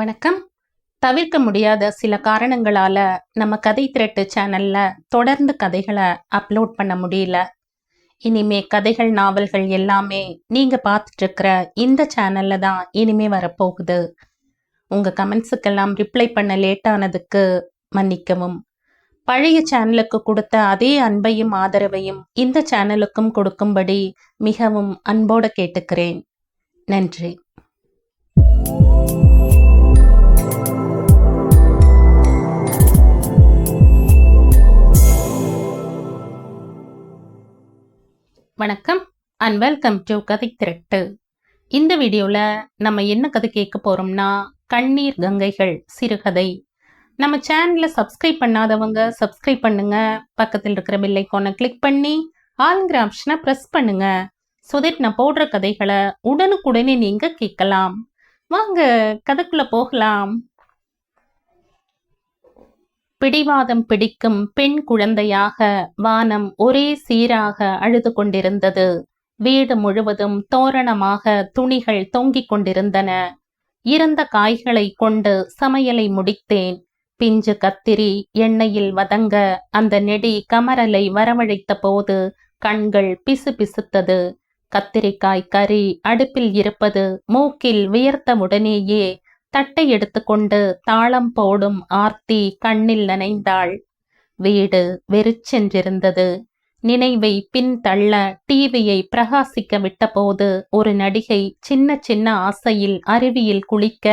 வணக்கம். தவிர்க்க முடியாத சில காரணங்களால நம்ம கதை திரட்டு சேனல்ல தொடர்ந்து கதைகளை அப்லோட் பண்ண முடியல. இனிமே கதைகள் நாவல்கள் எல்லாமே நீங்க பார்த்துட்டு இருக்கிற இந்த சேனல்ல தான் இனிமே வரப்போகுது. உங்க கமெண்ட்ஸுக்கெல்லாம் ரிப்ளை பண்ண லேட் ஆனதுக்கு மன்னிக்கவும். பழைய சேனலுக்கு கொடுத்த அதே அன்பையும் ஆதரவையும் இந்த சேனலுக்கும் கொடுக்கும்படி மிகவும் அன்போடு கேட்டுக்கிறேன். நன்றி. வணக்கம் அண்ட் வெல்கம் டு கதை திரட்டு. இந்த வீடியோவில் நம்ம என்ன கதை கேட்க போகிறோம்னா கண்ணீர் கங்கைகள் சிறுகதை. நம்ம சேனலை சப்ஸ்கிரைப் பண்ணாதவங்க சப்ஸ்கிரைப் பண்ணுங்க. பக்கத்தில் இருக்கிற பில்லைக்கோனை கிளிக் பண்ணி ஆளுங்கிற ஆப்ஷனை ப்ரெஸ் பண்ணுங்க. ஸோ தட் நான் போடுற கதைகளை உடனுக்குடனே நீங்கள் கேட்கலாம். வாங்க கதைக்குள்ள போகலாம். பிடிவாதம் பிடிக்கும் பெண் குழந்தையாக வானம் ஒரே சீராக அழுது கொண்டிருந்தது. வீடு முழுவதும் தோரணமாக துணிகள் தொங்கிக் கொண்டிருந்தன. இருந்த காய்களை கொண்டு சமையலை முடித்தேன். பிஞ்சு கத்திரி எண்ணெயில் வதங்க அந்த நெடி கமரலை வரவழைத்த போது கண்கள் பிசு பிசுத்தது. கத்திரிக்காய் கறி அடுப்பில் இருப்பது மூக்கில் வியர்த்தவுடனேயே தட்டை எடுத்துக்கொண்டு தாளம் போடும் ஆர்த்தி கண்ணில் நனைந்தாள். வீடு வெறிச்சென்றிருந்தது நினைவை பின் தள்ள டிவியை பிரகாசிக்க விட்டபோது ஒரு நடிகை சின்ன சின்ன ஆசையில் அருவியில் குளிக்க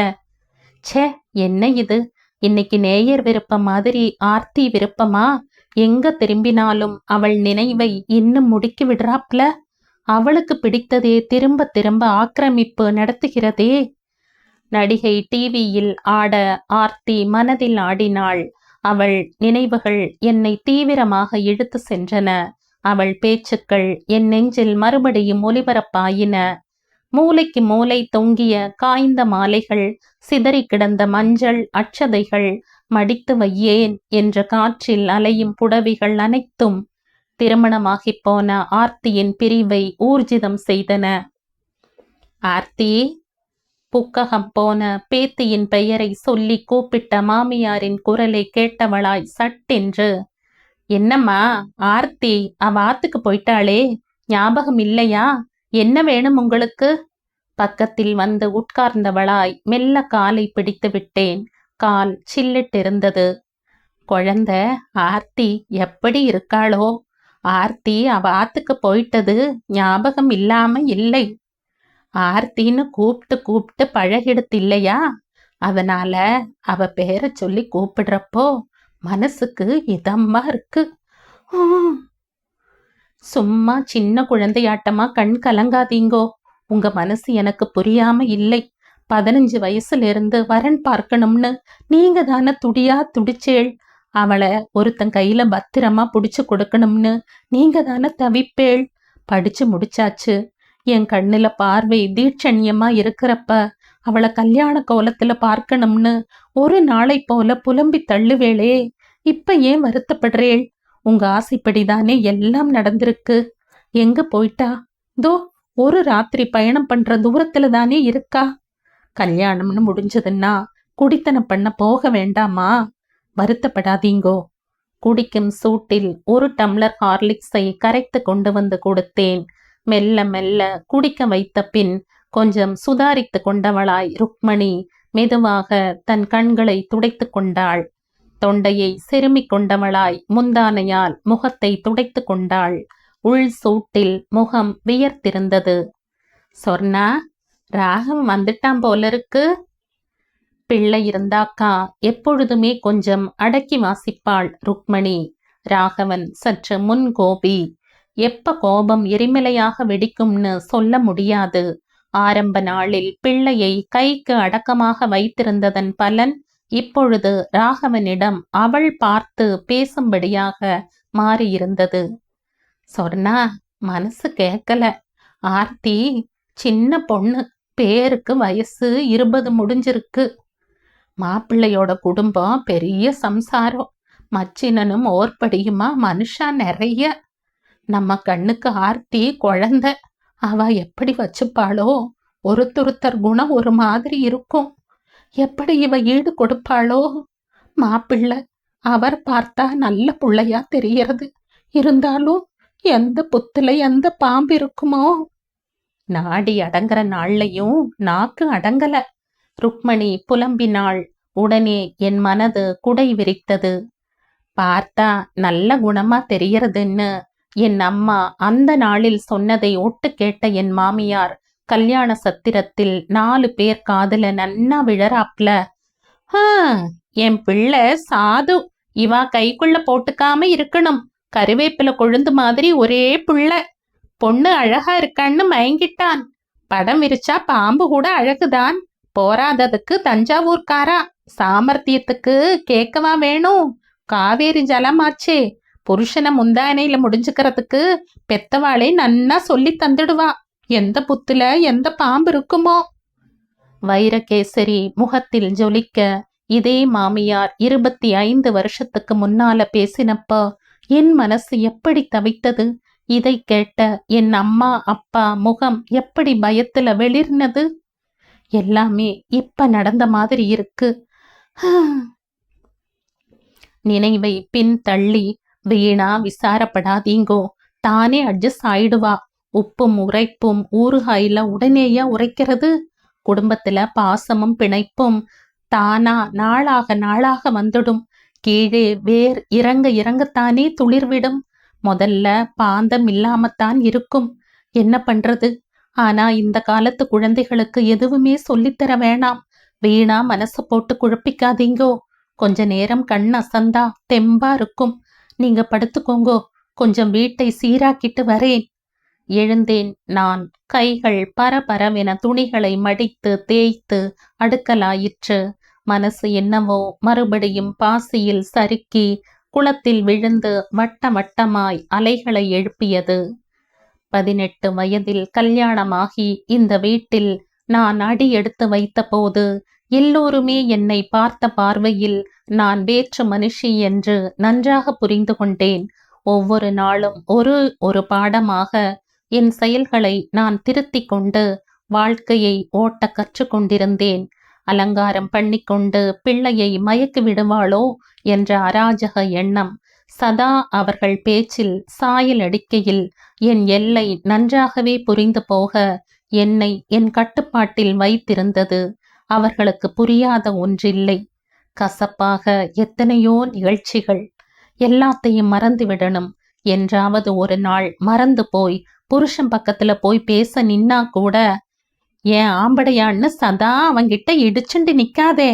ச்சே என்ன இது? இன்னைக்கு நேயர் விருப்பம் மாதிரி ஆர்த்தி விருப்பமா? எங்க திரும்பினாலும் அவள் நினைவை இன்னும் முடுக்கி விடுறாப்ல? அவளுக்கு பிடித்ததே திரும்ப திரும்ப ஆக்கிரமிப்பு நடத்துகிறதே. நடிகை டிவியில் ஆட ஆர்த்தி மனதில் ஆடினாள். அவள் நினைவுகள் என்னை தீவிரமாக இழுத்து சென்றன. அவள் பேச்சுக்கள் என் நெஞ்சில் மறுபடியும் ஒலிபரப்பாயின. மூளைக்கு மூளை தொங்கிய காய்ந்த மாலைகள் சிதறி கிடந்த மஞ்சள் அச்சதைகள் மடித்து வையேன் என்ற காற்றில் அலையும் புடவிகள் அனைத்தும் திருமணமாகிப் போன ஆர்த்தியின் பிரிவை ஊர்ஜிதம் செய்தன. ஆர்த்தி புக்ககம் போன பேத்தியின் பெயரை சொல்லி கூப்பிட்ட மாமியாரின் குரலை கேட்டவளாய் சட்டென்று என்னம்மா ஆர்த்தி அவ ஆத்துக்கு போயிட்டாளே ஞாபகம் இல்லையா? என்ன வேணும் உங்களுக்கு? பக்கத்தில் வந்து உட்கார்ந்தவளாய் மெல்ல காலை பிடித்து விட்டேன். கால் சில்லிட்டிருந்தது. குழந்தை ஆர்த்தி எப்படி இருக்காளோ? ஆர்த்தி அவ ஆத்துக்கு போயிட்டது ஞாபகம் இல்லாம இல்லை. ஆர்த்தின்னு கூப்பிட்டு கூப்பிட்டு பழகிடுத்து இல்லையா அதனால அவ பேரை சொல்லி கூப்பிடுறப்போ மனசுக்கு இதமா இருக்கு. சும்மா சின்ன குழந்தையாட்டமா கண் கலங்காதீங்கோ. உங்க மனசு எனக்கு புரியாம இல்லை. பதினஞ்சு வயசுல இருந்து வரன் பார்க்கணும்னு நீங்க தானே துடியா துடிச்சேள். அவளை ஒருத்தன் கையில பத்திரமா புடிச்சு கொடுக்கணும்னு நீங்க தானே தவிப்பேள். படிச்சு முடிச்சாச்சு. என் கண்ணுல பார்வை தீட்சண்யமா இருக்கிறப்ப அவளை கல்யாண கோலத்துல பார்க்கணும்னு ஒரு நாளை போல புலம்பி தள்ளுவேளே இப்ப ஏன் வருத்தப்படுறேள்? உங்க ஆசைப்படிதானே எல்லாம் நடந்திருக்கு. எங்க போயிட்டா? தோ ஒரு ராத்திரி பயணம் பண்ற தூரத்துல தானே இருக்கா? கல்யாணம்னு முடிஞ்சதுன்னா குடித்தனம் பண்ண போக வேண்டாமா? வருத்தப்படாதீங்கோ. குடிக்கும் சூட்டில் ஒரு டம்ளர் ஹார்லிக்ஸை கரைத்து கொண்டு வந்து கொடுத்தேன். மெல்ல மெல்ல குடிக்க வைத்த பின் கொஞ்சம் சுதாரித்து கொண்டவளாய் ருக்மணி மெதுவாக தன் கண்களை துடைத்து கொண்டாள். தொண்டையை செருமிக் கொண்டவளாய் முந்தானையால் முகத்தை துடைத்து கொண்டாள். உள் சூட்டில் முகம் வியர்த்திருந்தது. சொர்ணா ராகம் வந்துட்டான் போல இருக்கு பிள்ளை இருந்தாக்கா எப்பொழுதுமே கொஞ்சம் அடக்கி வாசிப்பாள் ருக்மணி. ராகவன் சற்று முன் கோபி எப்ப கோபம் எரிமலையாக வெடிக்கும்னு சொல்ல முடியாது. ஆரம்ப நாளில் பிள்ளையை கைக்கு அடக்கமாக வைத்திருந்ததன் பலன் இப்பொழுது ராகவனிடம் அவள் பார்த்து பேசும்படியாக மாறியிருந்தது. சொன்னா மனசு கேட்கல ஆர்த்தி சின்ன பொண்ணு பேருக்கு வயசு இருபது முடிஞ்சிருக்கு. மாப்பிள்ளையோட குடும்பம் பெரிய சம்சாரம். மச்சினனும் ஓர்படியுமா மனுஷா நிறைய. நம்ம கண்ணுக்கு ஆர்த்தி குழந்தை. அவ எப்படி வச்சுப்பாளோ? ஒருத்தொருத்தர் குணம் ஒரு மாதிரி இருக்கும். எப்படி இவ ஈடு கொடுப்பாளோ? மாப்பிள்ளை அவர் பார்த்தா நல்ல புள்ளையா தெரியறது இருந்தாலும் எந்த புத்துல எந்த பாம்பு இருக்குமோ? நாடி அடங்குற நாள்லையும் நாக்கு அடங்கல. ருக்மணி புலம்பினாள். உடனே என் மனது குடை விரித்தது. பார்த்தா நல்ல குணமா தெரியறதுன்னு என் அம்மா அந்த நாளில் சொன்னதை ஒட்டு கேட்ட என் மாமியார் கல்யாண சத்திரத்தில் நாலு பேர் காதுல நன்னா விழறாப்ல. என் பிள்ளை சாது இவா கைக்குள்ள போட்டுக்காம இருக்கணும். கருவேப்பில கொழுந்து மாதிரி ஒரே புள்ள. பொண்ணு அழகா இருக்கான்னு மயங்கிட்டான். படம் விரிச்சா பாம்பு கூட அழகுதான். போராததுக்கு தஞ்சாவூர்காரா. சாமர்த்தியத்துக்கு கேட்கவா வேணும்? காவேரி ஜலமாச்சே. புருஷனை முந்தானையில முடிஞ்சுக்கிறதுக்கு பெத்தவாளே நன்னா சொல்லி தந்துடுவா. எந்த புத்துல எந்த பாம்பு இருக்குமோ. வைரகேசரி முகத்தில் ஜொலிக்க இதே மாமியார் இருபத்தி ஐந்து வருஷத்துக்கு முன்னால பேசினப்ப என் மனசு எப்படி தவித்தது? இதை கேட்ட என் அம்மா அப்பா முகம் எப்படி பயத்துல வெளிர்னது எல்லாமே இப்ப நடந்த மாதிரி இருக்கு. நினைவை பின் தள்ளி வீணா விசாரப்படாதீங்கோ. தானே அட்ஜஸ்ட் ஆயிடுவா. உப்பும் உரைப்பும் ஊறுகாயில உடனேயா உரைக்கிறது. குடும்பத்துல பாசமும் பிணைப்பும் தானா நாளாக நாளாக வந்துடும். கீழே வேர் இறங்க இறங்கத்தானே துளிர்விடும். முதல்ல பாந்தம் இல்லாமத்தான் இருக்கும். என்ன பண்றது? ஆனா இந்த காலத்து குழந்தைகளுக்கு எதுவுமே சொல்லித்தர வேணாம். வீணா மனசு போட்டு குழப்பிக்காதீங்கோ. கொஞ்ச நேரம் கண் அசந்தா தெம்பா இருக்கும். நீங்க படுத்துக்கோங்கோ. கொஞ்சம் வீட்டை சீராக்கிட்டு வரேன். எழுந்தேன் நான். கைகள் பரபரவென துணிகளை மடித்து தேய்த்து அடுக்கலாயிற்று. மனசு என்னவோ மறுபடியும் பாசியில் சறுக்கி குளத்தில் விழுந்து வட்ட வட்டமாய் அலைகளை எழுப்பியது. பதினெட்டு வயதில் கல்யாணமாகி இந்த வீட்டில் நான் அடி எடுத்து வைத்தபோது எல்லோருமே என்னை பார்த்த பார்வையில் நான் வேற்று மனுஷி என்று நன்றாக புரிந்து கொண்டேன். ஒவ்வொரு நாளும் ஒரு ஒரு பாடமாக என் செயல்களை நான் திருத்திக் கொண்டு வாழ்க்கையை ஓட்ட கற்றுக்கொண்டிருந்தேன் அலங்காரம் பண்ணிக்கொண்டு பிள்ளையை மயக்கி விடுவாளோ என்ற அராஜக எண்ணம் சதா அவர்கள் பேச்சில் சாயல் அடிக்கையில் என் எல்லை நன்றாகவே புரிந்து போக என்னை என் கட்டுப்பாட்டில் வைத்திருந்தது. அவர்களுக்கு புரியாத ஒன்றில்லை. கசப்பாக எத்தனையோ நிகழ்ச்சிகள். எல்லாத்தையும் மறந்துவிடணும். என்றாவது ஒரு நாள் மறந்து போய் புருஷன் பக்கத்துல போய் பேச நின்னா கூட ஏன் ஆம்படையான்னு சதா அவங்கிட்ட இடிச்சுண்டு நிக்காதே.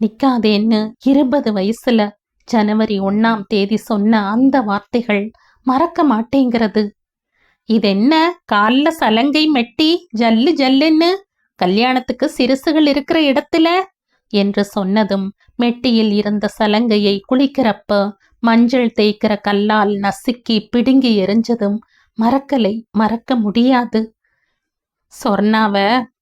நிக்காதேன்னு இருபது வயசுல ஜனவரி ஒன்னாம் தேதி சொன்ன அந்த வார்த்தைகள் மறக்க மாட்டேங்கிறது. இதென்ன? கால்ல சலங்கை மெட்டி ஜல்லு ஜல்லுன்னு கல்யாணத்துக்கு சிறுசுகள் இருக்கிற இடத்துல? என்று சொன்னதும் மெட்டியில் இருந்த சலங்கையை குளிக்கிறப்ப மஞ்சள் தேய்க்கிற கல்லால் நசுக்கி பிடுங்கி எரிஞ்சதும் மறக்கலை மறக்க முடியாது. சொர்ணாவ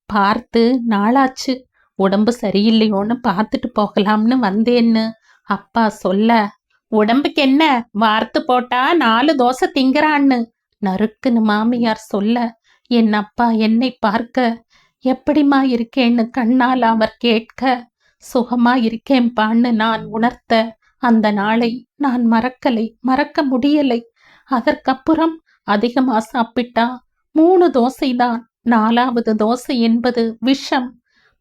பார்த்து நாளாச்சு உடம்பு சரியில்லையோன்னு பார்த்துட்டு போகலாம்னு வந்தேன்னு. அப்பா சொல்ல உடம்புக்கு என்ன வார்த்து போட்டா நாலு தோசை திங்கிறான்னு நறுக்குன்னு மாமியார் சொல்ல என் அப்பா என்னை பார்க்க எப்படிம்மா இருக்கேன்னு கண்ணால் அவர் கேட்க சுகமா இருக்கேன்பான்னு நான் உணர்த்த. அந்த நாளை நான் மறக்கலை மறக்க முடியலை. அதற்கப்புறம் அதிகமா சாப்பிட்டா மூணு தோசைதான் நாலாவது தோசை என்பது விஷம்.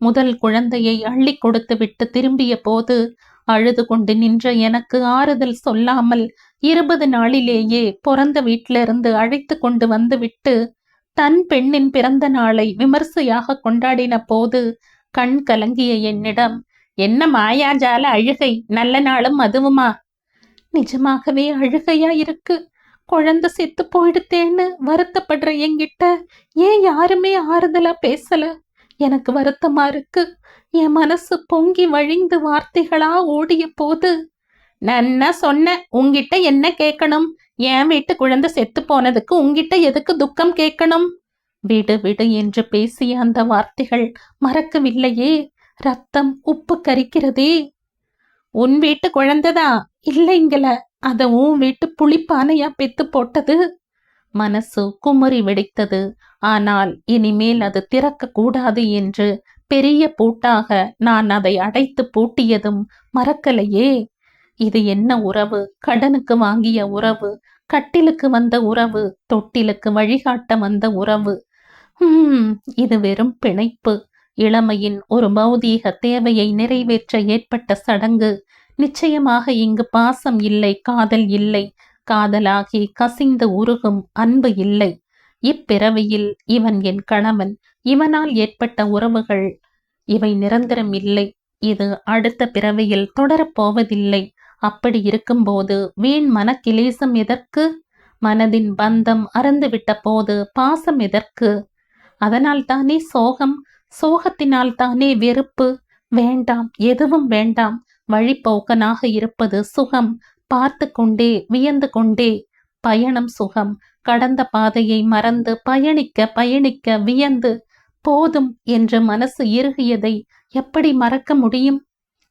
முதல் குழந்தையை அள்ளி கொடுத்து விட்டு திரும்பிய போது அழுது கொண்டு நின்ற எனக்கு ஆறுதல் சொல்லாமல் இருபது நாளிலேயே பிறந்த வீட்டிலிருந்து அழைத்து கொண்டு வந்து விட்டு தன் பெண்ணின் பிறந்த நாளை விமர்சையாக கொண்டாடின போது கண் கலங்கிய என்னிடம் என்ன மாயாஜால அழுகை? நல்ல நாளும் அதுவுமா? நிஜமாகவே அழுகையா இருக்கு குழந்தை செத்து போயிடுத்தேன்னு வருத்தப்படுற என்கிட்ட ஏன் யாருமே ஆறுதலா பேசல? எனக்கு வருத்தமா இருக்கு. என் மனசு பொங்கி வழிந்து வார்த்தைகளா ஓடிய போது நன்னா சொன்ன உங்கிட்ட என்ன கேட்கணும்? என் வீட்டு குழந்தை செத்து போனதுக்கு உங்கிட்ட எதுக்கு துக்கம் கேட்கணும்? விடு விடு என்று பேசிய அந்த வார்த்தைகள் மறக்கவில்லையே. ரத்தம் உப்பு கரிக்கிறதே. உன் வீட்டு குழந்தைதான் இல்லைங்கள அத உன் வீட்டு புளிப்பானையா பெத்து போட்டது? மனசு குமரி வெடித்தது. ஆனால் இனிமேல் அது திறக்க கூடாது என்று பெரிய பூட்டாக நான் அதை அடைத்து பூட்டியதும் மறக்கலையே. இது என்ன உறவு? கடனுக்கு வாங்கிய உறவு கட்டிலுக்கு வந்த உறவு தொட்டிலுக்கு வழிகாட்ட வந்த உறவு. ஹம் இது வெறும் பிணைப்பு. இளமையின் ஒரு பௌதீக தேவையை நிறைவேற்ற ஏற்பட்ட சடங்கு. நிச்சயமாக இங்கு பாசம் இல்லை காதல் இல்லை. காதலாகி கசிந்து உருகும் அன்பு இல்லை. இப்பிறவியில் இவன் என் கணவன். இவனால் ஏற்பட்ட உறவுகள் இவை நிரந்தரம் இல்லை. இது அடுத்த பிறவியில் தொடரப்போவதில்லை அப்படி இருக்கும்போது வீண் மனக்கிலேசம் எதற்கு? மனதின் பந்தம் அறந்துவிட்ட போது பாசம் எதற்கு? அதனால் தானே சோகம்? சோகத்தினால் தானே வெறுப்பு? வேண்டாம் எதுவும் வேண்டாம். வழிப்போக்கனாக இருப்பது சுகம். பார்த்து கொண்டே வியந்து கொண்டே. பயணம் சுகம். கடந்த பாதையை மறந்து பயணிக்க பயணிக்க வியந்து. போதும் என்று மனசு இறுகியதை எப்படி மறக்க முடியும்?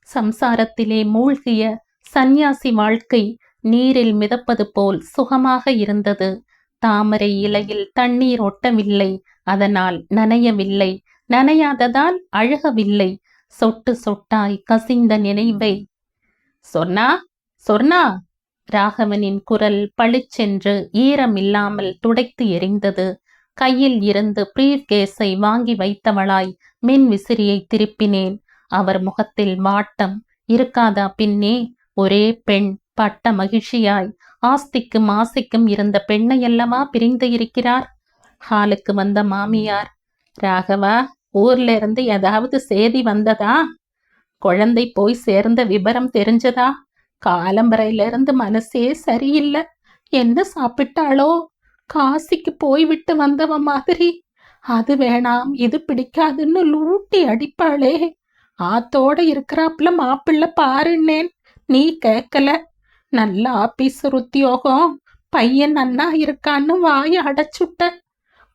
சம்சாரத்திலே மூழ்கிய சந்நியாசி வாழ்க்கை நீரில் மிதப்பது போல் சுகமாக இருந்தது. தாமரை இலையில் தண்ணீர் ஒட்டவில்லை. அதனால் நனையவில்லை. நனையாததால் அழகவில்லை. சொட்டு சொட்டாய் கசிந்த நினைவை. சொன்னா? சொர்ணா ராகவனின் குரல் பளிச்சென்று ஈரமில்லாமல் துடைத்து எரிந்தது. கையில் இருந்து பிரீவ் கேஸை வாங்கி வைத்தவளாய் மின் விசிறியை திருப்பினேன். அவர் முகத்தில் வாட்டம். இருக்காதா பின்னே? ஒரே பெண் பட்ட மகிழ்ச்சியாய். ஆஸ்திக்கும் ஆசைக்கும் இருந்த பெண்ணையல்லவா பிரிந்து இருக்கிறார்? ஹாலுக்கு வந்த மாமியார் ராகவா ஊர்ல இருந்து ஏதாவது செய்தி வந்ததா? குழந்தை போய் சேர்ந்த விபரம் தெரிஞ்சதா? காலம்பரையில இருந்து மனசே சரியில்லை. என்ன சாப்பிட்டாளோ? காசிக்கு போய் விட்டு வந்தவ மாதிரி. அது வேணாம் இது பிடிக்காதுன்னு லூட்டி அடிப்பாளே. ஆத்தோட இருக்கிறாப்புல மாப்பிள்ள பாருன்னேன். நீ கேட்கல நல்ல ஆபீஸ் உத்தியோகம் பையன் நன்னா இருக்கான்னு வாய அடைச்சுட்ட.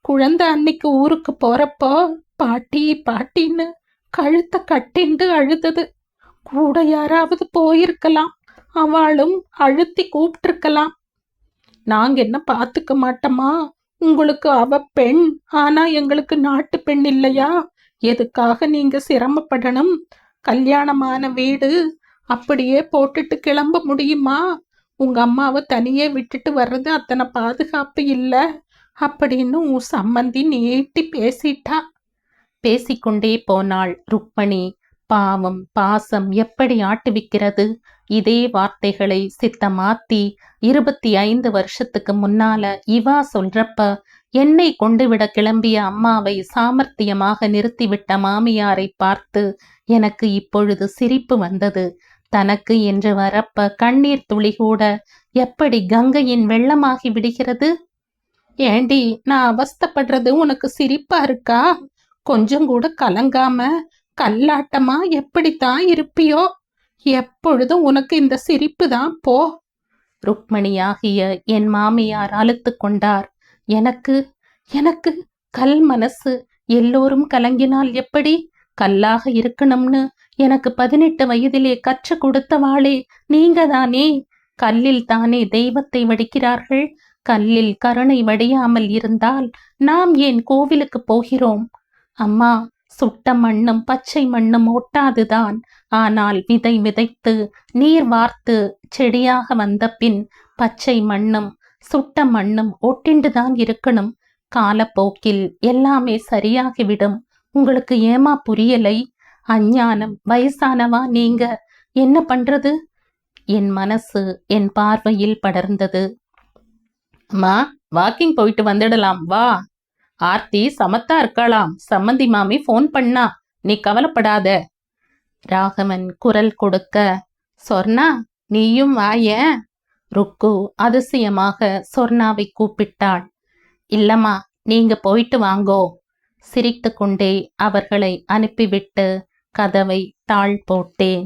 குழந்தை அன்னைக்கு ஊருக்கு போறப்போ பாட்டி பாட்டின்னு கழுத்தை கட்டிண்டு அழுதது. கூட யாராவது போயிருக்கலாம். அவளும் அழுத்தி கூப்பிட்டுருக்கலாம் நாங்க என்ன பார்த்துக்க மாட்டோமா? உங்களுக்கு அவ பெண் ஆனா எங்களுக்கு நாட்டு பெண் இல்லையா? எதுக்காக நீங்க சிரமப்படணும்? கல்யாணமான வீடு அப்படியே போட்டுட்டு கிளம்ப முடியுமா? உங்க அம்மாவை தனியே விட்டுட்டு வர்றது அத்தனை பாதுகாப்பு இல்லை. அப்படின்னு உன் சம்மந்தி நீட்டி பேசிட்டா. பேசிக்கொண்டே போனாள் ருக்மணி. பாவம் பாசம் எப்படி ஆட்டுவிக்கிறது இதே வார்த்தைகளை சித்தமாத்தி இருபத்தி ஐந்து வருஷத்துக்கு முன்னால இவா சொல்றப்ப என்னை கொண்டு விட கிளம்பிய அம்மாவை சாமர்த்தியமாக நிறுத்திவிட்ட மாமியாரை பார்த்து எனக்கு இப்பொழுது சிரிப்பு வந்தது. தனக்கு என்று வரப்ப கண்ணீர் துளி கூட எப்படி கங்கையின் வெள்ளமாகி விடுகிறது? ஏண்டி நான் அவஸ்தப்படுறது உனக்கு சிரிப்பா இருக்கா? கொஞ்சம் கூட கலங்காம கல்லாட்டமா எப்படித்தான் இருப்பியோ? எப்பொழுதும் உனக்கு இந்த சிரிப்பு தான் போ. ருக்மணியாகிய என் மாமியார் அழுத்து கொண்டார். எனக்கு எனக்கு கல் மனசு எல்லோரும் கலங்கினால் எப்படி? கல்லாக இருக்கணும்னு எனக்கு பதினெட்டு வயதிலே கற்று கொடுத்தவாளே நீங்க தானே கல்லில் தானே தெய்வத்தை வடிக்கிறார்கள்? கல்லில் கருணை வடியாமல் இருந்தால் நாம் ஏன் கோவிலுக்கு போகிறோம்? அம்மா சுட்ட மண்ணும் பச்சை மண்ணும் ஒட்டாதுதான். ஆனால் விதை விதைத்து நீர் வார்த்து செடியாக வந்த பின் பச்சை மண்ணும் சுட்ட மண்ணும் ஒட்டிண்டுதான் இருக்கணும். காலப்போக்கில் எல்லாமே சரியாகிவிடும். உங்களுக்கு ஏமா புரியலை? அஞ்ஞானம் வயசானவா நீங்க? என்ன பண்றது? என் மனசு என் பார்வையில் படர்ந்தது. அம்மா வாக்கிங் போயிட்டு வந்துடலாம். வா. ஆர்த்தி சமத்தா இருக்கலாம் சம்மந்தி மாமி ஃபோன் பண்ணா. நீ கவலைப்படாத. ராகவன் குரல் கொடுக்க. சொர்ணா நீயும் வாய ருக்கு அதிசயமாக சொர்ணாவை கூப்பிட்டாள். இல்லம்மா நீங்க போயிட்டு வாங்கோ. சிரித்து கொண்டே அவர்களை அனுப்பிவிட்டு கதவை தாழ் போட்டேன்.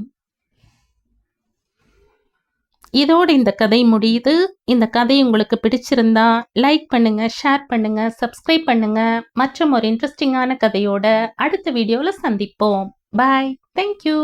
இதோடு இந்த கதை முடியுது. இந்த கதை உங்களுக்கு பிடிச்சிருந்தா லைக் பண்ணுங்க ஷேர் பண்ணுங்க சப்ஸ்கிரைப் பண்ணுங்க. மற்றும் ஒரு இன்ட்ரெஸ்டிங்கான கதையோட அடுத்த வீடியோவில் சந்திப்போம். Bye thank you